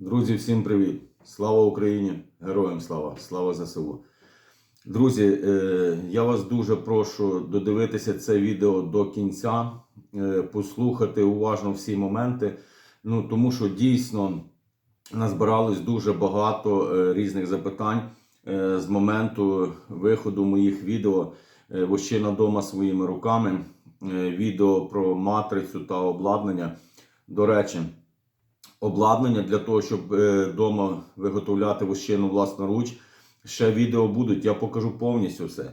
Друзі, всім привіт! Слава Україні! Героям слава! Слава ЗСУ! Друзі, е, я вас дуже прошу додивитися це відео до кінця, е, послухати уважно всі моменти. Ну, тому що дійсно назбиралось дуже багато е, різних запитань з моменту виходу моїх відео «Вощина дома своїми руками. Відео про матрицю та обладнання. До речі, обладнання для того, щоб вдома виготовляти вощину власноруч. Ще відео будуть, я покажу повністю все.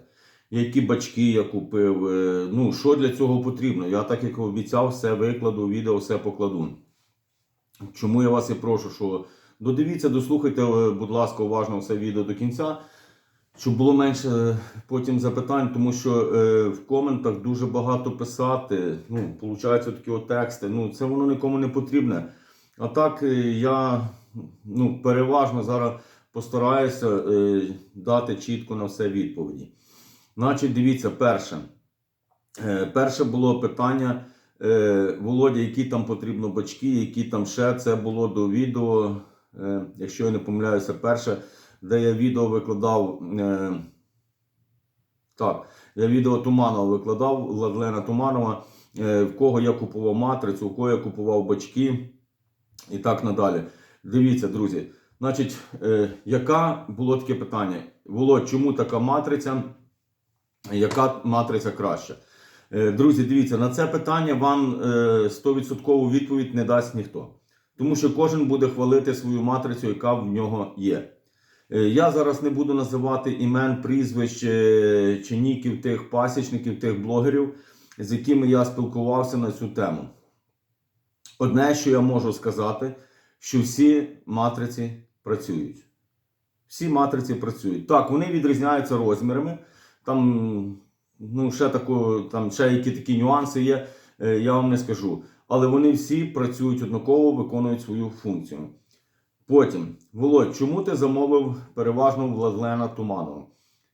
Які бачки я купив, е, ну що для цього потрібно. Я так як обіцяв, все викладу, відео все покладу. Чому я вас і прошу, що додивіться, дослухайте, е, будь ласка, уважно все відео до кінця, щоб було менше е, потім запитань, тому що е, в коментах дуже багато писати. Ну, получаються такі от тексти. Ну, це воно нікому не потрібне. А так е, я ну, переважно зараз постараюся е, дати чітко на все відповіді. Значить, дивіться, перше. Е, перше було питання. Е, Володя, які там потрібно бачки, які там ще це було до відео. Е, якщо я не помиляюся, перше, де я відео викладав. Е, так, я відео Туманова викладав, Владлена Туманова, е, в кого я купував матрицю, у кого я купував бачки і так надалі. Дивіться, друзі. Значить, е, було таке питання? Володь, чому така матриця? Яка матриця краща? Е, Друзі, дивіться, на це питання вам е, 100% відповідь не дасть ніхто. Тому що кожен буде хвалити свою матрицю, яка в нього є. Е, Я зараз не буду називати імен, прізвищ е, чи ніків тих пасічників, тих блогерів, з якими я спілкувався на цю тему. Одне, що я можу сказати, що всі матриці працюють. Всі матриці працюють. Так, вони відрізняються розмірами. Там, ну, ще, тако, там ще які такі нюанси є, е, я вам не скажу. Але вони всі працюють однаково, виконують свою функцію. Потім, Володь, чому ти замовив переважно Владлена Туманова?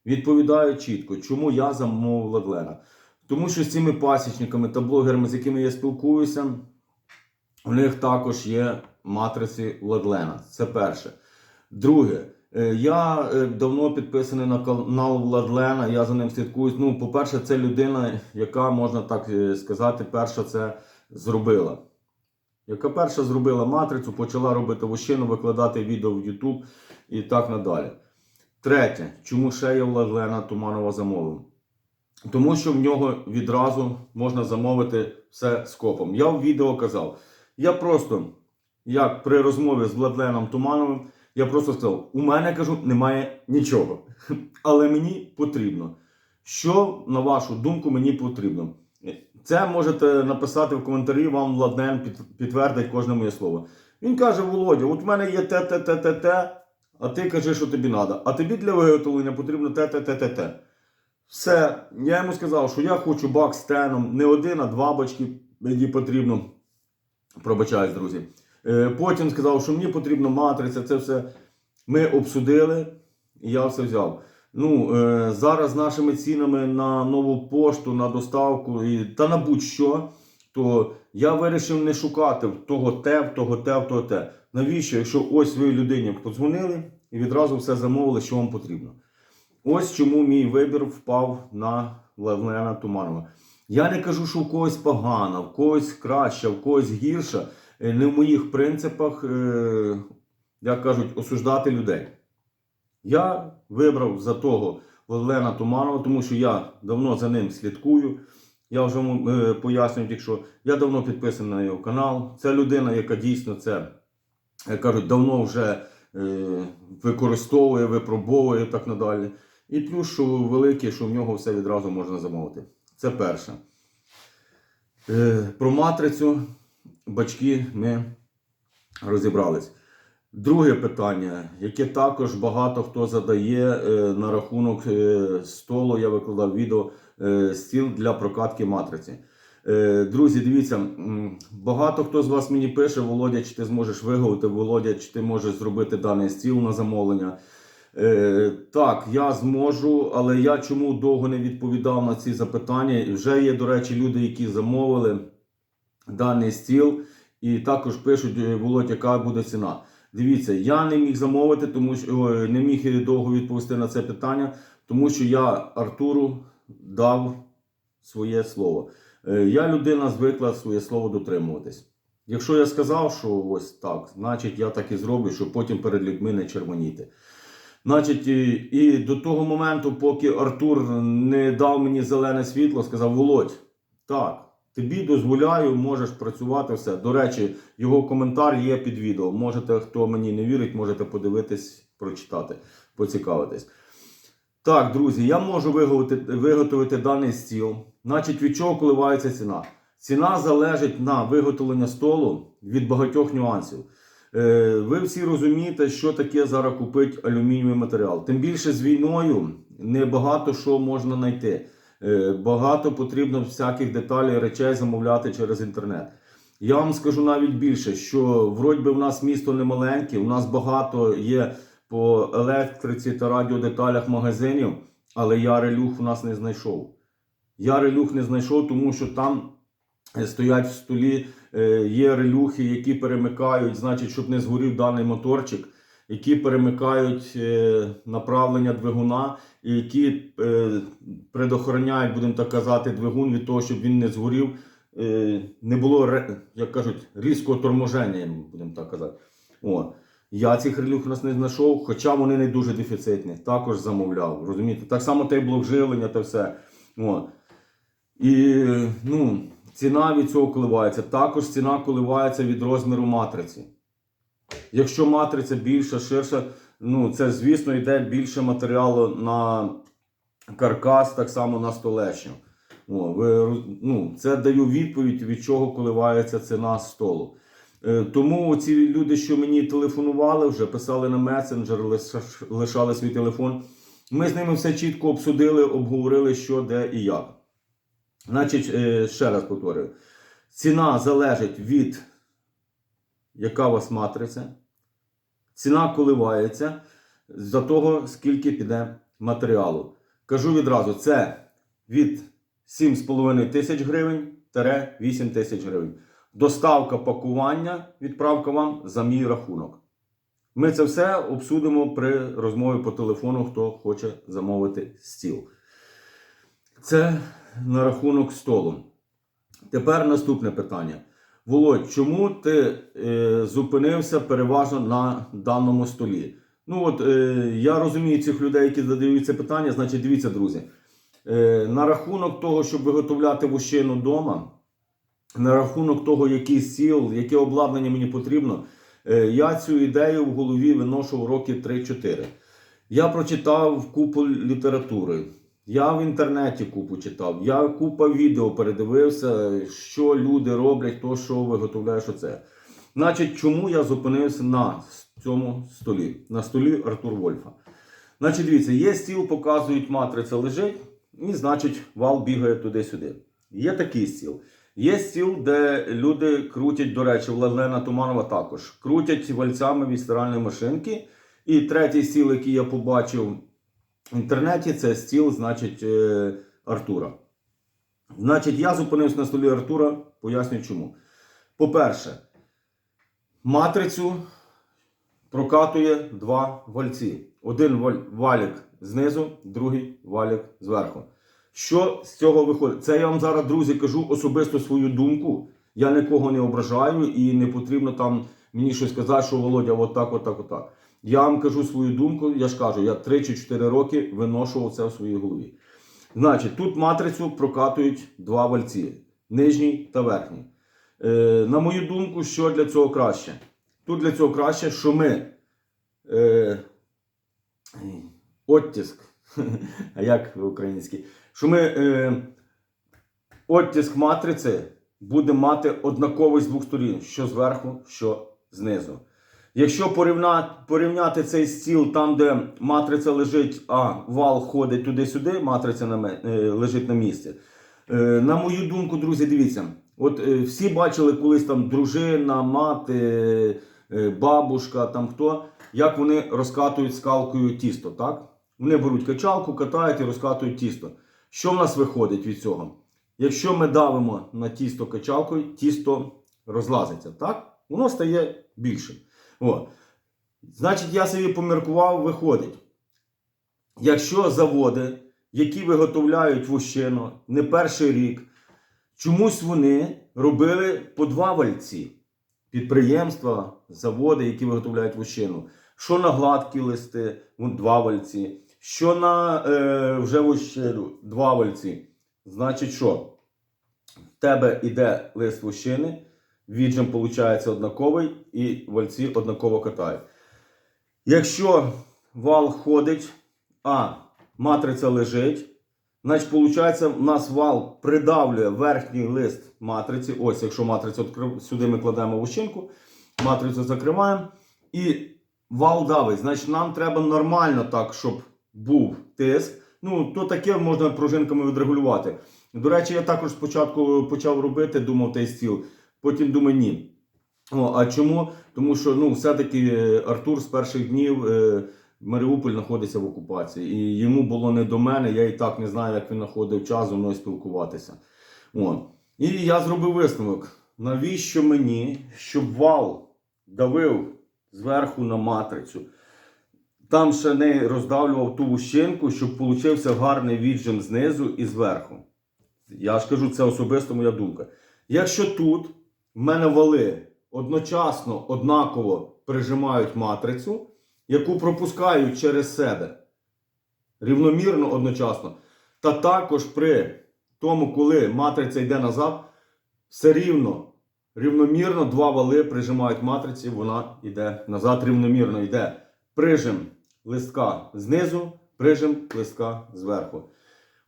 Відповідаю чітко, чому я замовив Владлена. Тому що з цими пасічниками та блогерами, з якими я спілкуюся, у них також є матриці Владлена. Це перше. Друге, е, я е, давно підписаний на канал Владлена, я за ним слідкую. Ну, по-перше, це людина, яка, можна так е, сказати, перша це зробила. Яка перша зробила матрицю, почала робити вощину, викладати відео в YouTube і так надалі. Третє, чому ще я Владлена Туманова замовив? Тому що в нього відразу можна замовити все скопом. Я в відео казав. Я просто, як при розмові з Владленом Тумановим, я просто сказав: у мене кажу, немає нічого. Але мені потрібно. Що, на вашу думку, мені потрібно? Це можете написати в коментарі, вам Владлен підтвердить кожне моє слово. Він каже: Володя, от в мене є те, те, те, те, те, а ти кажи, що тобі треба. А тобі для виготовлення потрібно те, те, те, те, те. Все, я йому сказав, що я хочу бак з теном, не один, а два бачки мені потрібно. Пробачаюсь, друзі. Е, Потім сказав, що мені потрібна матриця, це все. Ми обсудили, і я все взяв. Ну, е, зараз з нашими цінами на нову пошту, на доставку і, та на будь-що, то я вирішив не шукати того те, в того те, в того те. Навіщо, якщо ось ви людині подзвонили і відразу все замовили, що вам потрібно. Ось чому мій вибір впав на Левлена Туманова. Я не кажу, що в когось погана, в когось краща, в когось гірша. Е, Не в моїх принципах, е, як кажуть, осуждати людей. Я вибрав за того Левлена Туманова, тому що я давно за ним слідкую. Я вже е, пояснюю, якщо я давно підписаний на його канал. Це людина, яка дійсно це, як кажуть, давно вже використовує, випробовує і так надалі. І плюс, що велике, що в нього все відразу можна замовити. Це перше. Е, про матрицю бачки ми розібрались. Друге питання, яке також багато хто задає е, на рахунок е, столу, я викладав відео стіл для прокатки матриці. Друзі, дивіться, багато хто з вас мені пише, Володя, чи ти зможеш виготовити, Володя, чи ти можеш зробити даний стіл на замовлення. Е, так, я зможу, але я чому довго не відповідав на ці запитання? Вже є, до речі, люди, які замовили даний стіл, і також пишуть, е, Володь, яка буде ціна. Дивіться, я не міг замовити, тому що не міг довго відповісти на це питання, тому що я Артуру дав своє слово. Е, Я людина звикла своє слово дотримуватись. Якщо я сказав, що ось так, значить я так і зроблю, щоб потім перед людьми не червоніти. Значить, і, до того моменту, поки Артур не дав мені зелене світло, сказав: Володь, так, тобі дозволяю, можеш працювати все. До речі, його коментар є під відео. Можете, хто мені не вірить, можете подивитись, прочитати, поцікавитись. Так, друзі, я можу виготовити, виготовити даний стіл. Значить, від чого коливається ціна? Ціна залежить на виготовлення столу від багатьох нюансів. Е, Ви всі розумієте, що таке зараз купити алюмінієвий матеріал. Тим більше з війною небагато що можна знайти. Е, Багато потрібно всяких деталей, речей замовляти через інтернет. Я вам скажу навіть більше, що вроді би в нас місто не маленьке, у нас багато є по електриці та радіодеталях магазинів, але я релюх у нас не знайшов. Я релюх не знайшов, тому що там стоять в столі, е, є релюхи, які перемикають, значить, щоб не згорів даний моторчик, які перемикають е, направлення двигуна, і які е, предохороняють, будемо так казати, двигун від того, щоб він не згорів. Е, Не було, як кажуть, різкого торможення, будемо так казати. О. Я цих релюх нас не знайшов, хоча вони не дуже дефіцитні. Також замовляв. Розумієте? Так само той блок живлення та все. О. І ну, ціна від цього коливається. Також ціна коливається від розміру матриці. Якщо матриця більша, ширша, ну це, звісно, йде більше матеріалу на каркас, так само на столешню. О, ви, ну, це даю відповідь, від чого коливається ціна столу. Е, Тому ці люди, що мені телефонували, вже писали на месенджер, лишали свій телефон. Ми з ними все чітко обсудили, обговорили, що, де і як. Значить, е, ще раз повторюю: ціна залежить від яка у вас матриця. Ціна коливається за того, скільки піде матеріалу. Кажу відразу, це від 7,5 тисяч гривень 8 тисяч гривень. Доставка пакування, відправка вам за мій рахунок. Ми це все обсудимо при розмові по телефону, хто хоче замовити стіл. Це на рахунок столу. Тепер наступне питання. Володь, чому ти е, зупинився переважно на даному столі? Ну от е, я розумію цих людей, які задають це питання. Значить, дивіться, друзі. Е, на рахунок того, щоб виготовляти вощину вдома, на рахунок того, який стіл, яке обладнання мені потрібно, е, я цю ідею в голові виношу роки 3-4. Я прочитав купу літератури. Я в інтернеті купу читав, я купа відео передивився, що люди роблять, хто що виготовляє, що це. Значить, чому я зупинився на цьому столі, на столі Артур Вольфа. Значить, дивіться, є стіл, показують, матриця лежить, і значить, вал бігає туди-сюди. Є такий стіл. Є стіл, де люди крутять, до речі, Владлена Туманова також крутять вальцями від стиральної машинки. І третій стіл, який я побачив в інтернеті, це стіл, значить, е, Артура. Значить, я зупинився на столі Артура, поясню чому. По-перше, матрицю прокатує два вальці. Один валік знизу, другий валік зверху. Що з цього виходить? Це я вам зараз, друзі, кажу особисто свою думку. Я нікого не ображаю і не потрібно там мені щось сказати, що Володя, отак, отак, отак. Я вам кажу свою думку, я ж кажу, я 3 чи 4 роки виношував це в своїй голові. Значить, тут матрицю прокатують два вальці: нижній та верхній. Е, на мою думку, що для цього краще? Тут для цього краще, що ми е, оттиск, як український, що ми е, оттиск матриці буде мати однаковий з двох сторін, що зверху, що знизу. Якщо порівняти, порівняти цей стіл там, де матриця лежить, а вал ходить туди-сюди, матриця на, е, лежить на місці. Е, на мою думку, друзі, дивіться, от е, всі бачили колись там дружина, мати, е, бабушка, там хто, як вони розкатують скалкою тісто, так? Вони беруть качалку, катають і розкатують тісто. Що в нас виходить від цього? Якщо ми давимо на тісто качалкою, тісто розлазиться, так? Воно стає більшим. О. Значить, я собі поміркував, виходить. Якщо заводи, які виготовляють вощину не перший рік, чомусь вони робили по два вальці. Підприємства, заводи, які виготовляють вощину. Що на гладкі листи, два вальці. Що на е, вже вощину, два вальці. Значить, що? В тебе йде лист вощини, віджим виходить однаковий, і вальці однаково катають. Якщо вал ходить, а матриця лежить, значить, виходить, у нас вал придавлює верхній лист матриці. Ось, якщо матрицю відкрив- сюди ми кладемо вощинку, матрицю закриваємо. І вал давить. Значить, нам треба нормально так, щоб був тиск. Ну, то таке можна пружинками відрегулювати. До речі, я також спочатку почав робити, думав той стіл. Потім думаю, ні. О, а чому? Тому що ну, все-таки е, Артур з перших днів е, Маріуполь знаходиться в окупації. І йому було не до мене, я і так не знаю, як він знаходив час зі мною спілкуватися. О. І я зробив висновок. Навіщо мені, щоб вал давив зверху на матрицю? Там ще не роздавлював ту вущинку, щоб получився гарний віджим знизу і зверху. Я ж кажу, це особисто моя думка. Якщо тут в мене вали одночасно однаково прижимають матрицю, яку пропускають через себе рівномірно одночасно, та також при тому, коли матриця йде назад, все рівно, рівномірно два вали прижимають матриці, вона йде назад, рівномірно йде прижим листка знизу, прижим листка зверху.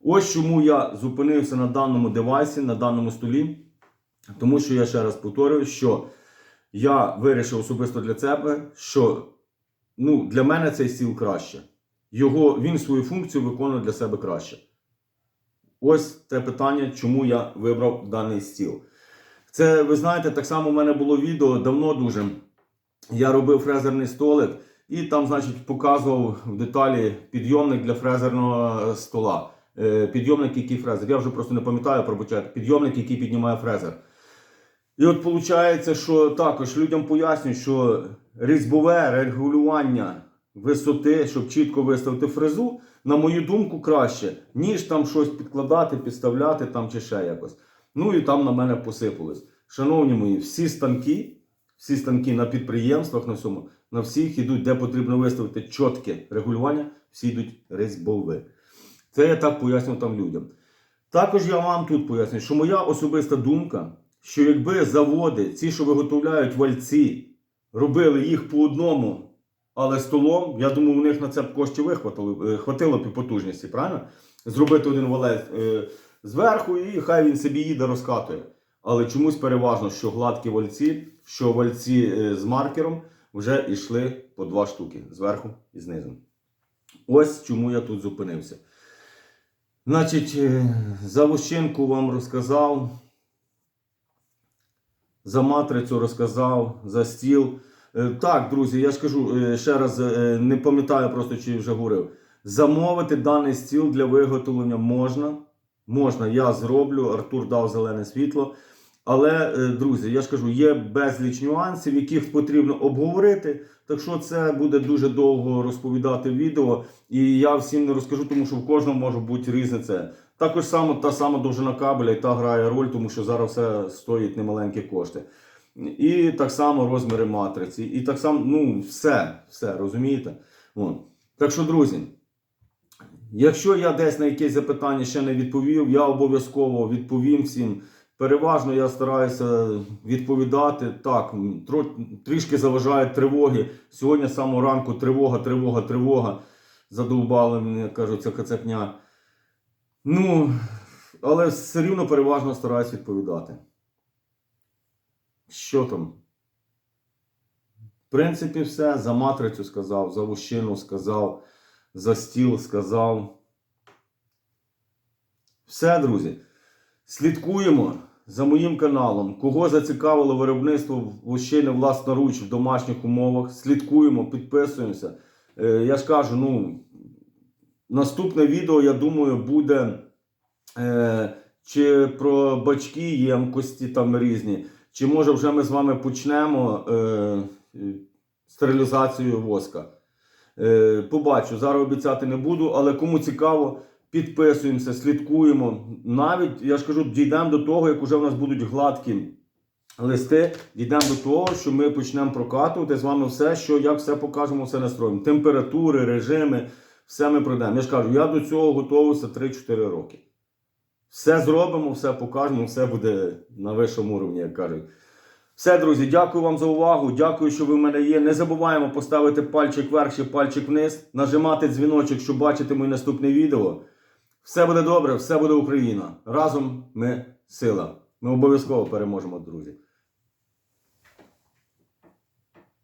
Ось чому я зупинився на даному девайсі, на даному столі. Тому що я ще раз повторюю, що я вирішив особисто для себе, що ну, для мене цей стіл краще. Його, він свою функцію виконує для себе краще. Ось те питання, чому я вибрав даний стіл. Це, ви знаєте, так само в мене було відео давно дуже. Я робив фрезерний столик і там, значить, показував в деталі підйомник для фрезерного стола. Е, Підйомник, який фрезер. Я вже просто не пам'ятаю пробачайте. Підйомник, який піднімає фрезер. І от виходить, що також людям пояснюють, що різьбове регулювання висоти, щоб чітко виставити фрезу, на мою думку, краще, ніж там щось підкладати, підставляти там чи ще якось. Ну і там на мене посипалось. Шановні мої, всі станки, всі станки на підприємствах, на всьому, на всіх йдуть, де потрібно виставити чітке регулювання, всі йдуть різьбове. Це я так пояснював там людям. Також я вам тут поясню, що моя особиста думка, що якби заводи, ці, що виготовляють вальці, робили їх по одному, але столом, я думаю, у них на це б коштів вихватило, е, хватило б і потужності, правильно? Зробити один валець е, зверху і хай він собі їде, розкатує. Але чомусь переважно, що гладкі вальці, що вальці е, з маркером вже йшли по два штуки зверху і знизу. Ось чому я тут зупинився. Значить, е, за Вощенку вам розказав, за матрицю розказав, за стіл. Е, Так, друзі, я ж кажу е, ще раз, е, не пам'ятаю просто, чи вже говорив. Замовити даний стіл для виготовлення можна. Можна, я зроблю. Артур дав зелене світло. Але, е, друзі, я ж кажу, є безліч нюансів, яких потрібно обговорити. Так що це буде дуже довго розповідати відео. І я всім не розкажу, тому що в кожному може бути різне це. Також само та сама довжина кабеля і та грає роль, тому що зараз все стоїть немаленькі кошти. І так само розміри матриці, і так само, ну, все, все, розумієте? Вон. Так що, друзі, якщо я десь на якесь запитання ще не відповів, я обов'язково відповім всім. Переважно я стараюся відповідати. Так, трішки заважають тривоги. Сьогодні з самого ранку тривога, тривога, тривога. Задовбали мене, кажуть, ця кацапня. Ну, але все рівно переважно стараюсь відповідати. Що там? В принципі, все. За матрицю сказав, за вущину сказав, за стіл сказав. Все, друзі. Слідкуємо за моїм каналом. Кого зацікавило виробництво вощини власноруч в домашніх умовах. Слідкуємо, підписуємося. Е, я ж кажу, ну, наступне відео, я думаю, буде е, чи про бачки ємкості там різні, чи може вже ми з вами почнемо е, стерилізацією воска. Е, побачу, зараз обіцяти не буду, але кому цікаво, підписуємося, слідкуємо. Навіть, я ж кажу, дійдемо до того, як уже в нас будуть гладкі листи, дійдемо до того, що ми почнемо прокатувати з вами все, що як все покажемо, все настроїмо. Температури, режими, все ми пройдемо. Я ж кажу, я до цього готувався 3-4 роки. Все зробимо, все покажемо, все буде на вищому рівні, як кажуть. Все, друзі, дякую вам за увагу. Дякую, що ви в мене є. Не забуваємо поставити пальчик вверх чи пальчик вниз, нажимати дзвіночок, щоб бачити моє наступне відео. Все буде добре, все буде Україна. Разом ми сила. Ми обов'язково переможемо, друзі.